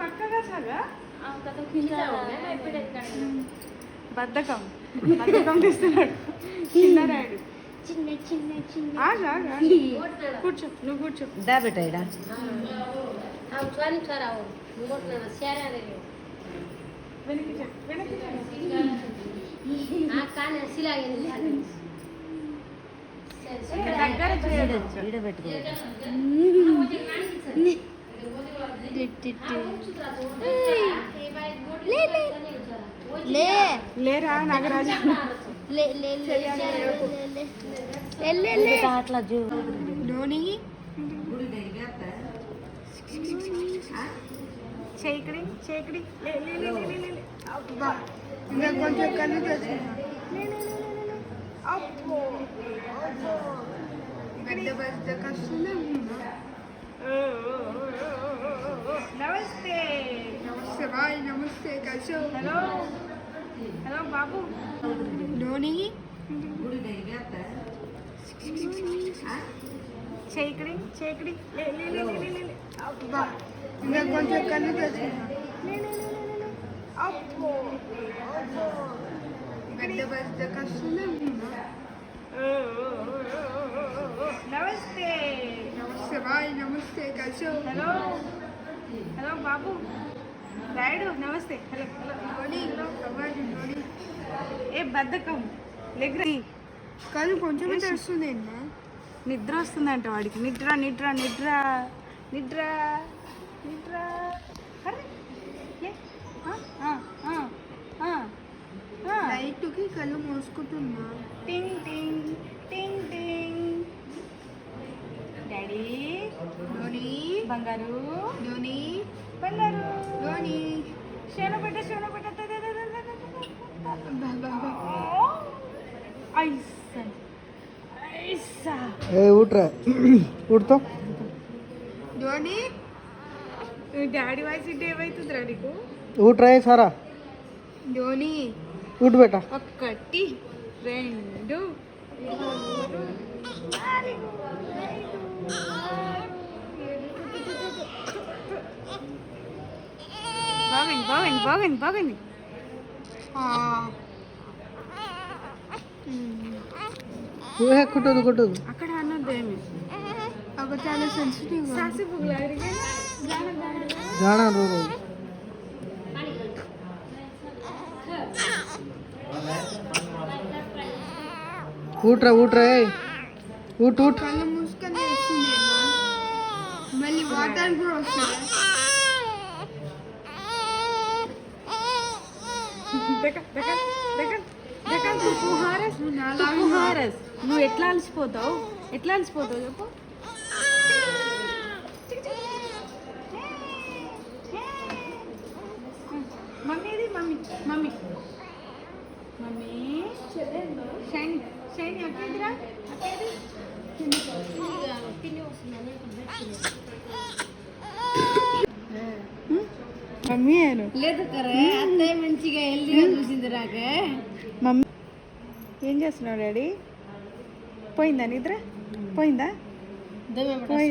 పక్కగా సాగా చిన్న బద్ధకం బద్ధకం తీస్తున్నాడు చిన్న రాయుడు చిన్న చిన్న చిన్న ఆగు, ఆగు, ఆగు. కూర్చో నువ్వు కూర్చో దా బేట ఇడ వెనక్కి చెక్ వెనక్కి చెక్ దగ్గర చేయొచ్చు ఈడ పెట్టుకో లే లేరా నాగరాజు లే లే లే లే లే లే అట్లా చూ ధోని చేయికడి చేయికడి లే లే లే లే, లే లే లే అబ్బా ఇంకా కొంచెం కళ్ళు తెచ్చుకున్నా లే లే లే లే, లే లే అబ్బో అబ్బో పెద్ద పెద్ద కష్టమే నమస్తే నమస్తే బాయ్ నమస్తే కషో హలో హలో బాబు ధోని చేయికడి చేయికడి లే లే లే లే, లే లే లే అబ్బా ఇంకా కొంచెం కళ్ళు తెచ్చుకున్నా లే పెద్ద పెద్ద కష్టమే నమస్తే. నమస్తే బాయ్ నమస్తే కషో హలో. హలో బాబు. రాయుడు నమస్తే. హలో. హలో కబడ్డీ ఏ బద్ధకం. లెగ్రీ కానీ కొంచెం తెలుస్తుంది నిద్ర వస్తుందంట వాడికి. నిద్ర నిద్ర నిద్ర. నిద్ర. నిద్ర. అరే, లే. లైట్కి కళ్ళు మూసుకుంటున్నా. టింగ్ టింగ్ టింగ్ టింగ్. డాడీ ధోని. బంగారు. ధోని. బంగారు. ధోని. శన పెట్ట శన పెట్ట ఊట్రా. ఊడుతో. ధోని. డాడీ వాయిస్ ఇంటే ఏమవుతుందిరా నీకు? ఊట్రా సారా. ధోని. ఊటు బేట ఒకటి రెండు మూడు నాలుగు ఐదు బాగుంది బాగుంది బాగుంది బాగుంది ఊహే కుట్టదు కుట్టదు అక్కడ అన్నది ఏమి అక్కడ చాలా సెన్సిటివ్ సాసి పువ్వులు అడిగి జానా రోజు ఊట్రా ఊట్రా ఊట్ ఊట్. కళ్ళు మూసుకొని వేస్తుంది మళ్ళీ వాటర్ కూడా వస్తుంది. నువ్వు ఎట్లా అలసిపోతావు? ఎట్లా అలసిపోతావు చెప్పు? మమ్మీది mummy mummy. Mummy. Shine shine అక్కడిరా అక్కడి మమ్మీ అను లేదు కరే అత్తయ్య మంచిగా హెల్దీగా చూసింది రాకే. మమ్మీ ఏం చేస్తున్నావు డాడీ? పోయిందా నిద్ర? పోయిందా? పోయింది.